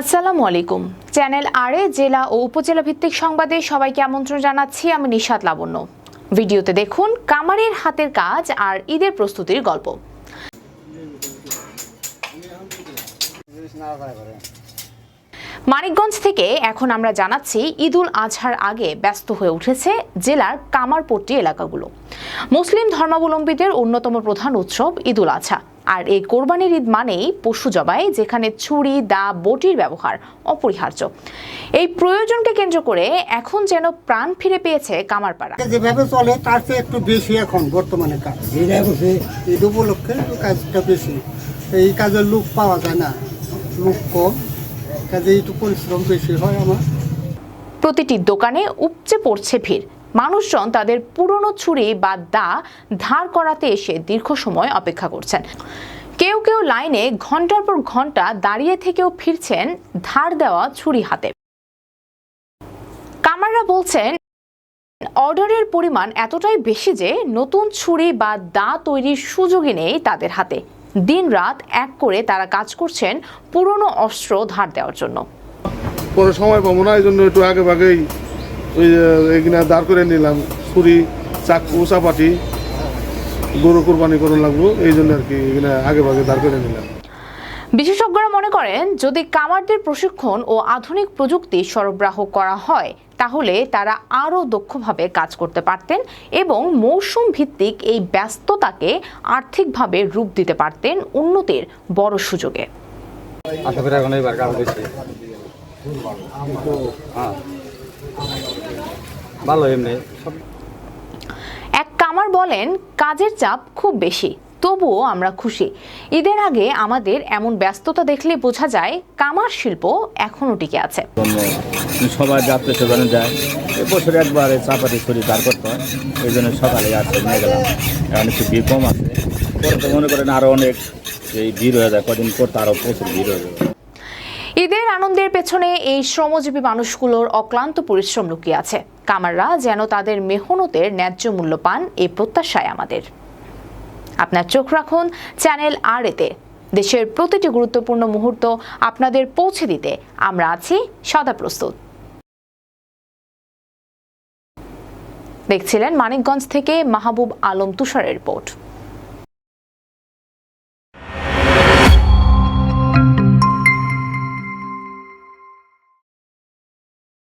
আসসালামু আলাইকুম। চ্যানেল আরে জেলা ও উপজেলা ভিত্তিক সংবাদে সবাইকে আমন্ত্রণ জানাচ্ছি, আমি নিশাত লাবণ্য। ভিডিওতে দেখুন কামারের হাতের কাজ আর ঈদের প্রস্তুতির গল্প। মানিকগঞ্জ থেকে এখন আমরা জানাচ্ছি, ঈদুল আজহার আগে ব্যস্ত হয়ে উঠেছে জেলার কামারপট্টি এলাকাগুলো। মুসলিম ধর্মাবলম্বীদের অন্যতম প্রধান উৎসব ঈদুল আজহা। আর এই কোরবানির ঈদ মানেই পশু জবাই যেখানে ছুরি দা বটির ব্যবহার অপরিহার্য। এই প্রয়োজনকে কেন্দ্র করে এখন যেন প্রাণ ফিরে পেয়েছে কামারপাড়া। যেভাবে চলে তার চেয়ে একটু বেশি এখন বর্তমানে কাজ। ঈদ উপলক্ষে একটু কাজটা বেশি। এই কাজের লোক পাওয়া যায় না। লোক কম। কাজে একটু পরিশ্রম বেশি হয় আমার। প্রতিটি দোকানে উপচে পড়ছে ভিড়। মানুষজন তাদের পুরনো ছুরি বা দা ধার করাতে এসে দীর্ঘ সময় অপেক্ষা করছেন। কেউ কেউ লাইনে ঘণ্টার পর ঘণ্টা দাঁড়িয়ে থেকেও ফিরছেন ধার দেওয়া ছুরি হাতে। কামাররা বলছেন, অর্ডারের পরিমাণ এতটাই বেশি যে নতুন ছুরি বা দা তৈরির সুযোগই নেই তাদের হাতে। দিনরাত এক করে তারা কাজ করছেন পুরনো অস্ত্র ধার দেওয়ার জন্য। কোনো সময় পাবো না এই জন্য একটু আগে ভাগেই ওই এখানে দাঁড় করে নিলাম। ছুরি চাকু চাপাটি গরু কোরবানি করুন লাগবো এই জন্য আর কি এখানে আগে ভাগে দাঁড় করে নিলাম। বিশেষজ্ঞরা মনে করেন যদি কামারদের প্রশিক্ষণ ও আধুনিক প্রযুক্তি সরবরাহ করা হয় তাহলে তারা আরও দক্ষভাবে কাজ করতে পারতেন এবং মৌসুম ভিত্তিক এই ব্যস্ততাকে আর্থিকভাবে রূপ দিতে পারতেন উন্নতির বড় সুযোগে। আশা করি এখন এবার কাজ বেশি হ্যাঁ। ভালো এমনি এক কামার বলেন কাজের চাপ খুব বেশি তবুও আমরা খুশি। ঈদের আগে আমাদের এমন ব্যস্ততা দেখলে বোঝা যায় কামার শিল্প এখনও টিকে আছে। জন্য সবাই যাত্রী সেখানে যায় এ বছর একবার চাপাতি ছড়ি দাঁড় করতে হয় এই জন্য সকালে আসছে নিয়ে গেলাম। এখন একটু ভিড় কম আছে। মনে করেন আরও অনেক এই ভিড় হয়ে যায় কদিন পর তো আরও প্রচুর ভিড় হয়ে যাবে। ঈদের আনন্দের পেছনে এই শ্রমজীবী মানুষগুলোর অক্লান্ত পরিশ্রম লুকিয়ে আছে। কামাররা যেন তাদের মেহনতের ন্যায্য মূল্য পান এই প্রত্যাশায় আমাদের। আপনার চোখ রাখুন চ্যানেল আর এতে। দেশের প্রতিটি গুরুত্বপূর্ণ মুহূর্ত আপনাদের পৌঁছে দিতে আমরা আছি সদা প্রস্তুত। দেখছিলেন মানিকগঞ্জ থেকে মাহবুব আলম তুষারের রিপোর্ট।